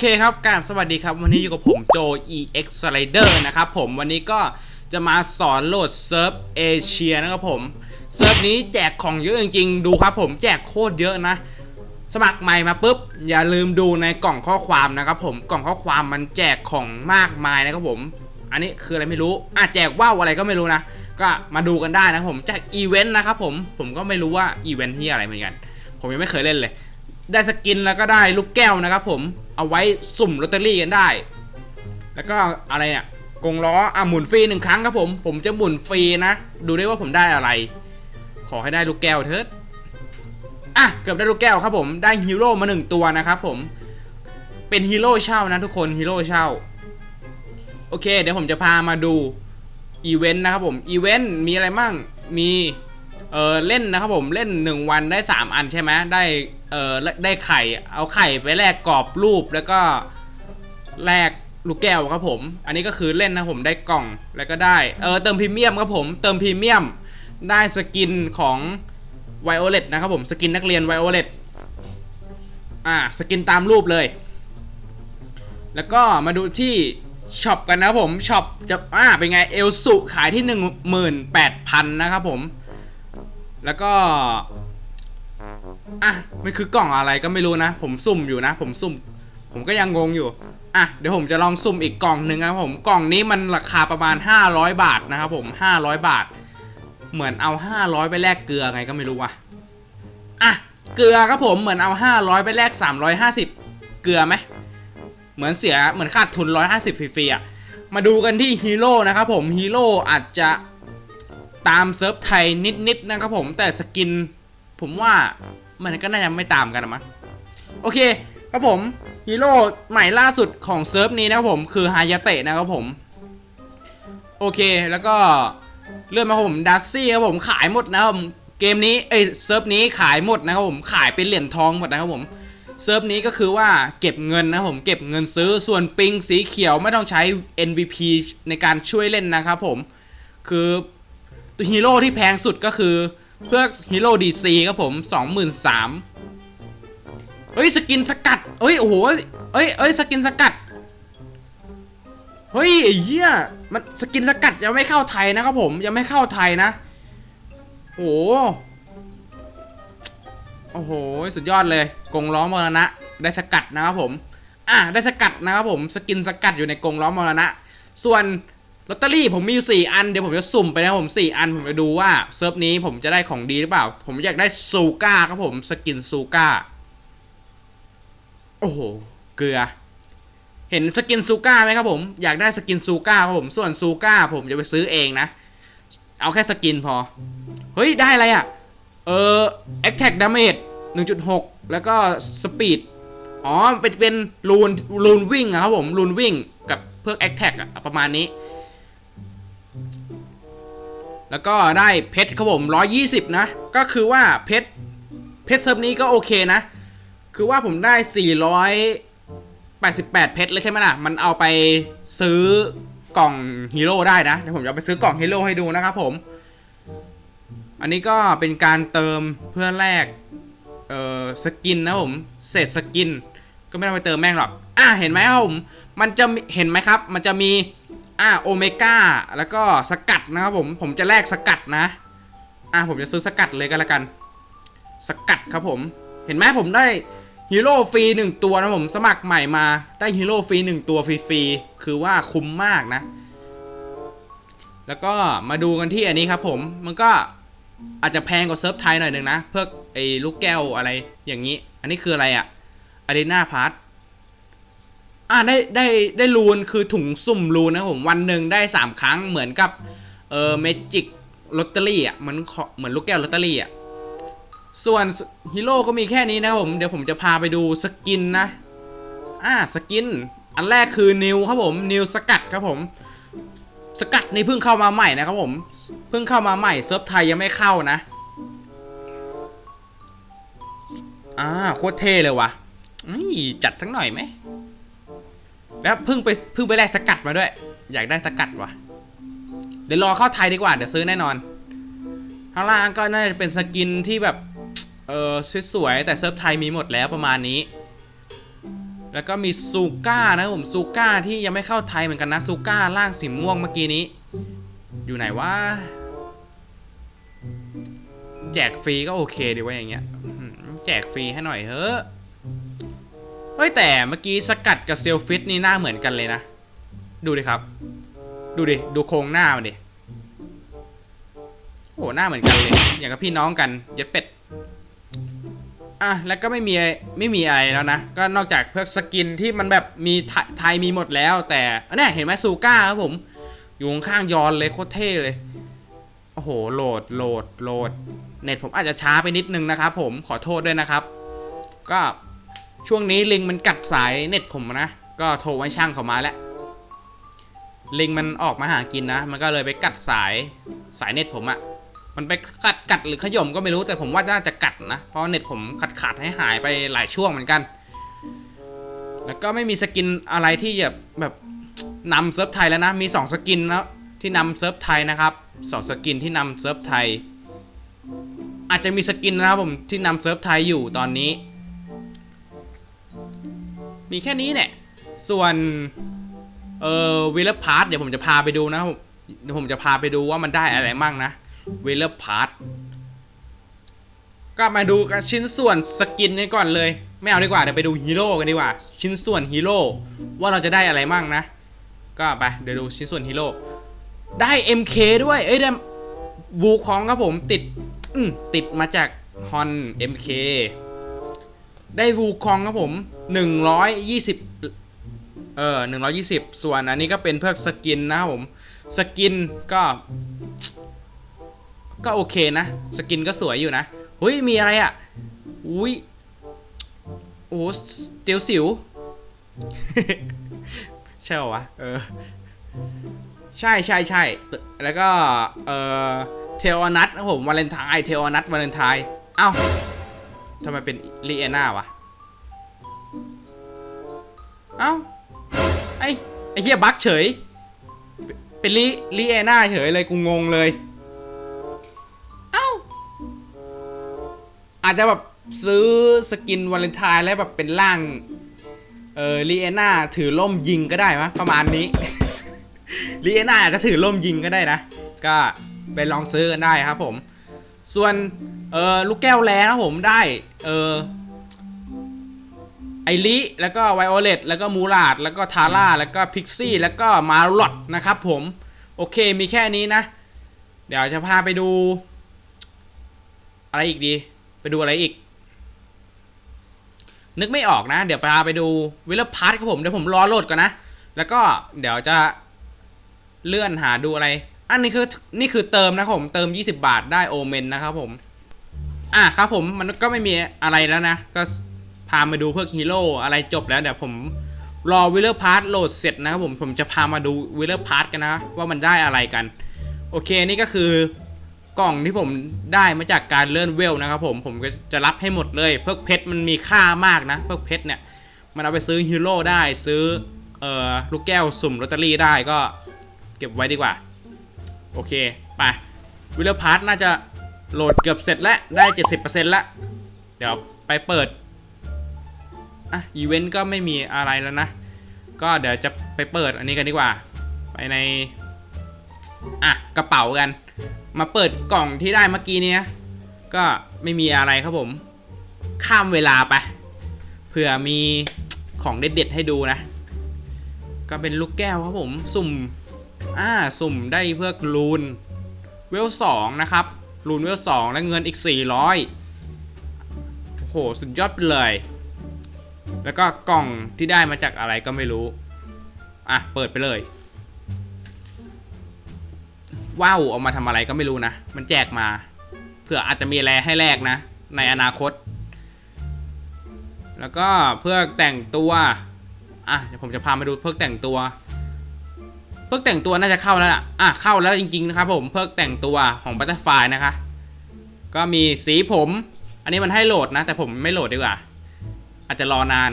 เคครับกาบสวัสดีครับ วันนี้อยู่กับผมโจ EX Slider นะครับผมวันนี้ก็จะมาสอนโหลดเซิร์ฟเอเชียนะครับผม เซิร์ฟนี้แจกของเยอะจริงๆ ดูครับผมแจกโคตรเยอะนะ สมัครใหม่มาปุ๊บ อย่าลืมดูในกล่องข้อความนะครับผมกล่องข้อความมันแจกของมากมายนะครับผม อันนี้คืออะไรไม่รู้อะแจกว่าวอะไรก็ไม่รู้นะ ก็มาดูกันได้นะผมแจกอีเวนต์นะครับผมผมก็ไม่รู้ว่าอีเวนต์ที่อะไรเหมือนกัน ผมยังไม่เคยเล่นเลย ได้สกินแล้วก็ได้ลูกแก้วนะครับผมเอาไว้สุ่มลอตเตอรี่กันได้ แล้วก็อะไรเนี่ยกงล้ออะหมุนฟรีหนึ่งครั้งครับผม ผมจะหมุนฟรีนะ ดูได้ว่าผมได้อะไร ขอให้ได้ลูกแก้วเถิดอะเกือบได้ลูกแก้วครับผมได้ฮีโร่มาหนึ่งตัวนะครับผมเป็นฮีโร่เช่านะทุกคนฮีโร่เช่าโอเค เดี๋ยวผมจะพามาดูอีเวนต์นะครับผมอีเวนต์มีอะไรมั่งมี เออเล่นนะครับผมเล่น 1 วันได้ 3 อันใช่ไหมได้เออได้ไข่เอาไข่ไปแลกกรอบรูปแล้วก็แลกลูกแก้วครับผม อันนี้ก็คือเล่นนะผมได้กล่องแล้วก็ได้เออเติมพรีเมียมครับผมเติมพรีเมียมได้สกินของไวโอเลตนะครับผมสกินนักเรียนไวโอเลตอ่าสกินตามรูปเลย แล้วก็มาดูที่ช็อปกันนะครับผมช็อปจะอ่าเป็นไงเอลสุขายที่ 18,000 นะครับผม แล้วก็ อะ มันคือกล่องอะไรก็ไม่รู้นะ ผมซุ่มอยู่นะ ผมซุ่ม ผมก็ยังงงอยู่ อะ เดี๋ยวผมจะลองซุ่มอีกกล่องหนึ่งนะครับผม กล่องนี้มันราคาประมาณ 500 บาทนะครับผม 500 บาท เหมือนเอา 500 ไปแลกเกลือไงก็ไม่รู้ว่ะ อะ เกลือครับผม เหมือนเอา 500 ไปแลก 350 เกลือไหม เหมือนเสีย เหมือนขาดทุน 150ฟรีๆอะ มาดูกันที่ฮีโร่นะครับผม ฮีโร่อาจจะ ตามเซิร์ฟไทยนิดๆนะครับผมแต่สกิน ผมว่ามันก็น่าจะไม่ตามกันนะมั้งโอเคครับผมฮีโร่ใหม่ล่าสุดของเซิร์ฟนี้นะครับผมคือฮายาเตะนะครับผม โอเคแล้วก็เลื่อนมาครับผมดัซซี่ครับผมขายหมดนะครับผมเกมนี้เอ้ยเซิร์ฟนี้ขายหมดนะครับผมขายเป็นเหรียญทองหมดนะครับผมเซิร์ฟนี้ก็คือว่าเก็บเงินนะครับผมเก็บเงินซื้อส่วนปิงสีเขียวไม่ต้องใช้ NVP ในการช่วยเล่นนะครับผม คือ ตัวฮีโร่ที่แพงสุดก็คือเพื่อฮีโร่ดีซีครับผมสองหมื่นสามเฮ้ยสกินสกัดเฮ้ยโอ้โหเอ้ยเอ้ยสกินสกัดเฮ้ยไอ้เหี้ยมันสกินสกัดยังไม่เข้าไทยนะครับผมยังไม่เข้าไทยนะโอ้โหโอ้โหสุดยอดเลยกงล้อมมรณะ ได้สกัดนะครับผมอะได้สกัดนะครับผม สกินสกัดอยู่ในกงล้อมมรณะ ส่วน ลอตเตอรี่ผมมีอยู่สี่อันเดี๋ยวผมจะสุ่มไปนะผมสี่อันผมจะดูว่าเซิร์ฟนี้ผมจะได้ของดีหรือเปล่า ผมอยากได้ซูก้าครับผมสกินซูก้าโอ้โหเกลือ เห็นสกินซูก้าไหมครับผมอยากได้สกินซูก้าครับผมส่วนซูก้าผมจะไปซื้อเองนะ เอาแค่สกินพอ เฮ้ย ได้อะไรอะ เออ attack damage 1.6แล้วก็ speed อ๋อเป็นเป็นรูนรูนวิ่งอะครับผมรูนวิ่งกับเพื่อ attack อะประมาณนี้ แล้วก็ได้เพชรครับผม 120 นะ ก็คือว่าเพชรเพชรเซิร์ฟนี้ก็โอเคนะ คือว่าผมได้ 488 เพชรเลยใช่ไหมล่ะ มันเอาไปซื้อกล่องฮีโร่ได้นะ เดี๋ยวผมจะไปซื้อกล่องฮีโร่ให้ดูนะครับผม อันนี้ก็เป็นการเติมเพื่อแลกเอ่อสกินนะผม เศษสกิน ก็ไม่ต้องไปเติมแม่งหรอก อะเห็นไหมครับผม มันจะเห็นไหมครับ มันจะมี อะโอเมก้าแล้วก็สกัดนะครับผมผมจะแลกสกัดนะ อะผมจะซื้อสกัดเลยก็แล้วกัน สกัดครับผม เห็นไหมผมได้ฮีโร่ฟรีหนึ่งตัวนะผมสมัครใหม่มาได้ฮีโร่ฟรีหนึ่งตัวฟรีๆคือว่าคุ้มมากนะ แล้วก็มาดูกันที่อันนี้ครับผมมันก็อาจจะแพงกว่าเซิร์ฟไทยหน่อยหนึ่งนะ เพื่อไอ้ลูกแก้วอะไรอย่างนี้ อันนี้คืออะไรอะอารีนาพาร์ท อ่าได้ได้ได้รูนคือถุงสุ่มรูนนะผมวันหนึ่งได้สามครั้งเหมือนกับเออเมจิกลอตเตอรี่อะเหมือนเหมือนลูกแก้วลอตเตอรี่อะส่วนฮีโร่ก็มีแค่นี้นะผมเดี๋ยวผมจะพาไปดูสกินนะ อ่าสกิน อันแรกคือนิวครับผมนิวสกัดครับผม สกัดนี่เพิ่งเข้ามาใหม่นะครับผม เพิ่งเข้ามาใหม่เซิร์ฟไทยยังไม่เข้านะอ่าโคตรเท่เลยว่ะจัดทั้งหน่อยไหม แล้วเพิ่งไปเพิ่งไปแลกสกัดมาด้วย อยากได้สกัดว่ะ เดี๋ยวรอเข้าไทยดีกว่า เดี๋ยวซื้อแน่นอน ข้างล่างก็น่าจะเป็นสกินที่แบบ เออสวยๆแต่เซิร์ฟไทยมีหมดแล้วประมาณนี้ แล้วก็มีซูก้านะผมซูก้าที่ยังไม่เข้าไทยเหมือนกันนะซูก้าล่างสีม่วงเมื่อกี้นี้ อยู่ไหนวะแจกฟรีก็โอเคดีว่าอย่างเงี้ยแจกฟรีให้หน่อยเถอะ เฮ้ยแต่เมื่อกี้สกัดกับเซลฟิตนี่หน้าเหมือนกันเลยนะ ดูดิครับ ดูดิ ดูโครงหน้ามันดิ โอ้หน้าเหมือนกันเลย อย่างกับพี่น้องกันเย็ดเป็ด อะแล้วก็ไม่มีไม่มีอะไรแล้วนะ ก็นอกจากเพื่อสกินที่มันแบบมีไทยมีหมดแล้ว แต่อันเนี้ยเห็นไหมซูก้าครับผม อยู่ข้างยอนเลยโคตรเท่เลย โอ้โหโหลดโหลดโหลด เน็ตผมอาจจะช้าไปนิดนึงนะครับผมขอโทษด้วยนะครับ ก็ ช่วงนี้ลิงมันกัดสายเน็ตผมนะ ก็โทรไว้ช่างเขามาแล้ว ลิงมันออกมาหากินนะ มันก็เลยไปกัดสายสายเน็ตผมอะมันไปกัดกัดหรือขย่มก็ไม่รู้แต่ผมว่าน่าจะกัดนะ เพราะเน็ตผมขาดขาดให้หายไปหลายช่วงเหมือนกัน แล้วก็ไม่มีสกินอะไรที่แบบแบบนำเซิร์ฟไทยแล้วนะ มี 2 สกินแล้วที่นำเซิร์ฟไทยนะครับสองสกินที่นำเซิร์ฟไทย อาจจะมีสกินนะครับผมที่นำเซิร์ฟไทยอยู่ตอนนี้ มีแค่นี้เนี่ยส่วนเอ่อวิลพาร์ทเดี๋ยวผมจะพาไปดูนะผมเดี๋ยวผมจะพาไปดูว่ามันได้อะไรมั่งนะวิลพาร์ทก็มาดูกันชิ้นส่วนสกินนี้ก่อนเลยไม่เอาดีกว่าเดี๋ยวไปดูฮีโร่กันดีกว่า ชิ้นส่วนฮีโร่ว่าเราจะได้อะไรมั่งนะ ก็ไปเดี๋ยวดูชิ้นส่วนฮีโร่ได้ MK ด้วยเอ้ยได้วูคองครับผมติดติดมาจากฮอน MK ได้วูคองครับผม 120เออหนึ่งร้อยี่สิบส่วนอันนี้ก็เป็นเพื่อสกินนะครับผม สกินก็ ก็โอเคนะ สกินก็สวยอยู่นะเฮ้ย มีอะไรอะ อุ้ยโอ้เตียวสิว ใช่เหรอวะ เออ ใช่ใช่ใช่ แล้วก็ เออเทลนัทนะผมวาเลนไทน์เทลนัทวาเลนไทน์เอ้าทำไมเป็นลีเอน่าวะ เอ้าไอ้ไอ้เฮียบักเฉย เป็นลีลีเอน่าเฉยเลยกูงงเลย เอ้า อาจจะแบบซื้อสกินวาเลนไทน์แล้วแบบเป็นร่าง เออลีเอน่าถือล่มยิงก็ได้มะประมาณนี้ ลีเอน่าอาจจะถือล่มยิงก็ได้นะ ก็ไปลองซื้อกันได้ครับผม ส่วน เออลูกแก้วแลนะครับผมได้ เออ ไอริแล้วก็ไวโอเลตแล้วก็มูราดแล้วก็ทาร่าแล้วก็พิกซี่แล้วก็มาลอดนะครับผมโอเคมีแค่นี้นะ เดี๋ยวจะพาไปดู อะไรอีกดี ไปดูอะไรอีก นึกไม่ออกนะ เดี๋ยวพาไปดูวิลเลพาร์ทครับผมเดี๋ยวผมรอโหลดก่อนนะ แล้วก็เดี๋ยวจะเลื่อนหาดูอะไร อันนี้คือนี่คือเติมนะครับผมเติม 20 บาทได้โอเมนนะครับผม อะครับผมมันก็ไม่มีอะไรแล้วนะก็ พามาดูเพื่อฮีโร่อะไรจบแล้วเดี๋ยวผมรอวิลเลอร์พาร์ทโหลดเสร็จนะครับผมผมจะพามาดูวิลเลอร์พาร์ทกันนะว่ามันได้อะไรกัน โอเคนี่ก็คือกล่องที่ผมได้มาจากการเลื่อนเวลนะครับผมผมก็จะรับให้หมดเลยเพิกเพชรมันมีค่ามากนะเพิกเพชรเนี่ยมันเอาไปซื้อฮีโร่ได้ซื้อเอ่อลูกแก้วสุ่มลอตเตอรี่ได้ก็เก็บไว้ดีกว่า โอเคไปวิลเลอร์พาร์ทน่าจะโหลดเกือบเสร็จแล้วได้ 70%แล้วเดี๋ยวไปเปิด อะอีเวนต์ก็ไม่มีอะไรแล้วนะ ก็เดี๋ยวจะไปเปิดอันนี้กันดีกว่า ไปใน อะ กระเป๋ากัน มาเปิดกล่องที่ได้เมื่อกี้เนี้ยก็ไม่มีอะไรครับผม ข้ามเวลาไป เผื่อมีของเด็ดๆให้ดูนะ ก็เป็นลูกแก้วครับผม สุ่ม อ่า สุ่มได้เพื่อรูน เวลสองนะครับรูนเวลสองและเงินอีก 400โอ้โหสุดยอดไปเลย แล้วก็กล่องที่ได้มาจากอะไรก็ไม่รู้ อะ เปิดไปเลย ว้าวเอามาทำอะไรก็ไม่รู้นะ มันแจกมา เผื่ออาจจะมีอะไรให้แลกนะ ในอนาคต แล้วก็เพื่อแต่งตัว อะเดี๋ยวผมจะพามาดูเพื่อแต่งตัว เพื่อแต่งตัวน่าจะเข้าแล้วล่ะ อะเข้าแล้วจริงๆนะครับผมเพื่อแต่งตัวของบัตเตอร์ไฟนะคะ ก็มีสีผม อันนี้มันให้โหลดนะ แต่ผมไม่โหลดดีกว่า อาจจะรอนาน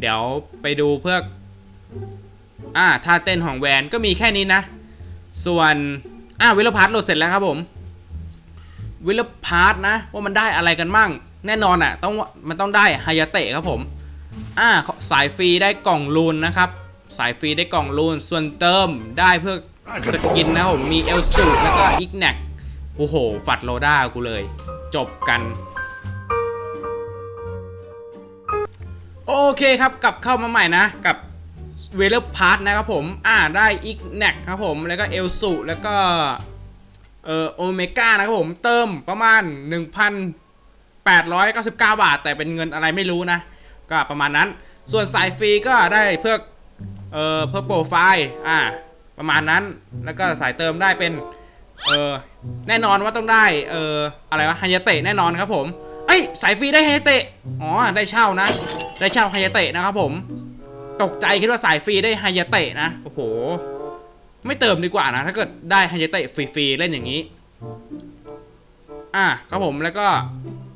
เดี๋ยวไปดูเพื่ออ่าท่าเต้นของแวนก็มีแค่นี้นะ ส่วนอ่าวิลพาร์ทโหลดเสร็จแล้วครับผมวิลพาร์ทนะว่ามันได้อะไรกันมั่ง แน่นอนอะต้องมันต้องได้ฮายาเตะครับผมอ่าสายฟรีได้กล่องลูนนะครับ สายฟรีได้กล่องลูน ส่วนเติมได้เพื่อสกินนะผมมีเอลสูแล้วก็อีกแนกโอ้โห ฝัดโลด้ากูเลย จบกัน เคครับกลับเข้ามาใหม่นะ กับเวลเลอร์พาร์ทนะครับผม อ่าได้อีกแนกครับผม แล้วก็เอลสูแล้วก็ เอ่อโอเมก้านะครับผมเติมประมาณ 1,899 บาท แต่เป็นเงินอะไรไม่รู้นะ ก็ประมาณนั้น ส่วนสายฟรีก็ได้เพื่อเอ่อเพื่อโปรไฟล์อ่าประมาณนั้นแล้วก็สายเติมได้เป็นเออแน่นอนว่าต้องได้เอออะไรวะไฮยาเตะแน่นอนครับผม เอ้ยสายฟรีได้ไฮยาเตะ อ๋อ ได้เช่านะ ได้เช่าไฮยาเตะนะครับผมตกใจคิดว่าสายฟรีได้ไฮยาเตะนะโอ้โห ไม่เติมดีกว่านะ ถ้าเกิดได้ไฮยาเตะฟรีๆเล่นอย่างนี้ อะครับผมแล้วก็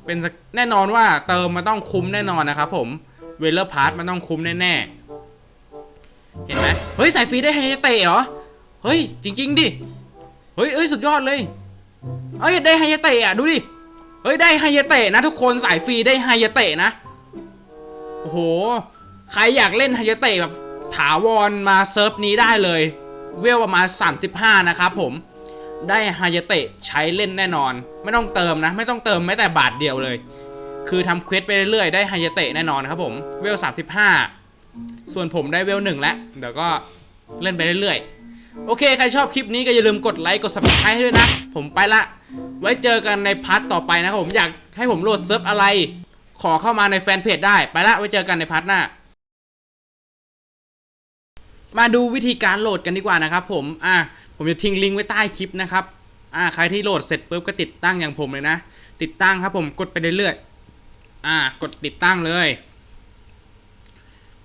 เป็นแน่นอนว่าเติมมันต้องคุ้มแน่นอนนะครับผมเวลเลอร์พาร์ทมันต้องคุ้มแน่ๆเห็นไหมเฮ้ยสายฟรีได้ไฮยาเตะเหรอเฮ้ยจริง ๆดิเฮ้ยเอ้ยสุดยอดเลยเอ้ยได้ไฮยาเตะอะดูดิเฮ้ยได้ไฮยาเตะนะทุกคนสายฟรีได้ไฮยาเตะนะ โอ้โห ใครอยากเล่นไฮยเตะแบบถาวรมาเซิร์ฟนี้ได้เลย เวลประมาณ 35 นะครับผม ได้ไฮยเตะใช้เล่นแน่นอน ไม่ต้องเติมนะ ไม่ต้องเติมแม้แต่บาทเดียวเลย คือทำเควสไปเรื่อยๆ ได้ไฮยเตะแน่นอนครับผม เวล 35 ส่วนผมได้เวลหนึ่งแล้ว เดี๋ยวก็เล่นไปเรื่อยๆโอเค ใครชอบคลิปนี้ก็อย่าลืมกดไลค์กด subscribe ให้ด้วยนะ ผมไปละ ไว้เจอกันในพาร์ทต่อไปนะครับผมอยากให้ผมโหลดเซิร์ฟอะไร ขอเข้ามาในแฟนเพจได้ ไปละไว้เจอกันในพาร์ทหน้า มาดูวิธีการโหลดกันดีกว่านะครับผม อะ ผมจะทิ้งลิงก์ไว้ใต้คลิปนะครับ อ่าใครที่โหลดเสร็จปุ๊บก็ติดตั้งอย่างผมเลยนะ ติดตั้งครับผม กดไปเรื่อยๆ อ่ากดติดตั้งเลย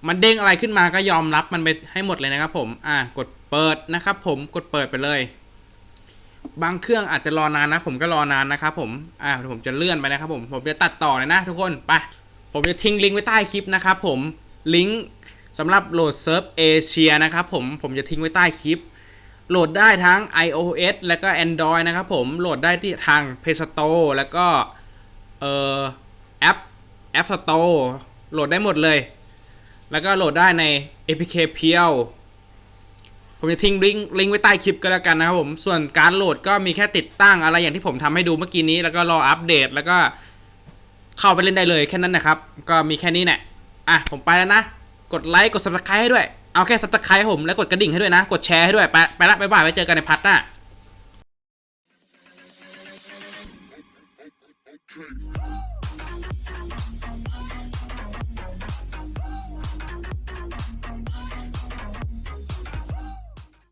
มันเด้งอะไรขึ้นมาก็ยอมรับมันไปให้หมดเลยนะครับผม อ่ากดเปิดนะครับผม กดเปิดไปเลย บางเครื่องอาจจะรอนานนะ ผมก็รอนานนะครับผมอ่าเดี๋ยวผมจะเลื่อนไปนะครับผมผมจะตัดต่อเลยนะทุกคนไปผมจะทิ้งลิงก์ไว้ใต้คลิปนะครับผมลิงก์สำหรับโหลดเซิร์ฟเอเชียนะครับผมผมจะทิ้งไว้ใต้คลิปโหลดได้ทั้ง iOS แล้วก็ Android นะครับผมโหลดได้ที่ทาง Play Store แล้วก็เอ่อแอป App Store โหลดได้หมดเลย แล้วก็โหลดได้ใน APK เพียว ผมจะทิ้งลิงก์ลิงก์ไว้ใต้คลิปก็แล้วกันนะครับผม ส่วนการโหลดก็มีแค่ติดตั้งอะไรอย่างที่ผมทำให้ดูเมื่อกี้นี้ แล้วก็รออัปเดตแล้วก็เข้าไปเล่นได้เลยแค่นั้นนะครับ ก็มีแค่นี้แหละอะผมไปแล้วนะ กดไลค์กด subscribe ให้ด้วย เอาแค่ subscribe ให้ผมแล้วกดกระดิ่งให้ด้วยนะ กดแชร์ให้ด้วย ไปไปละบ๊ายบายไว้เจอกันในพัทหน้า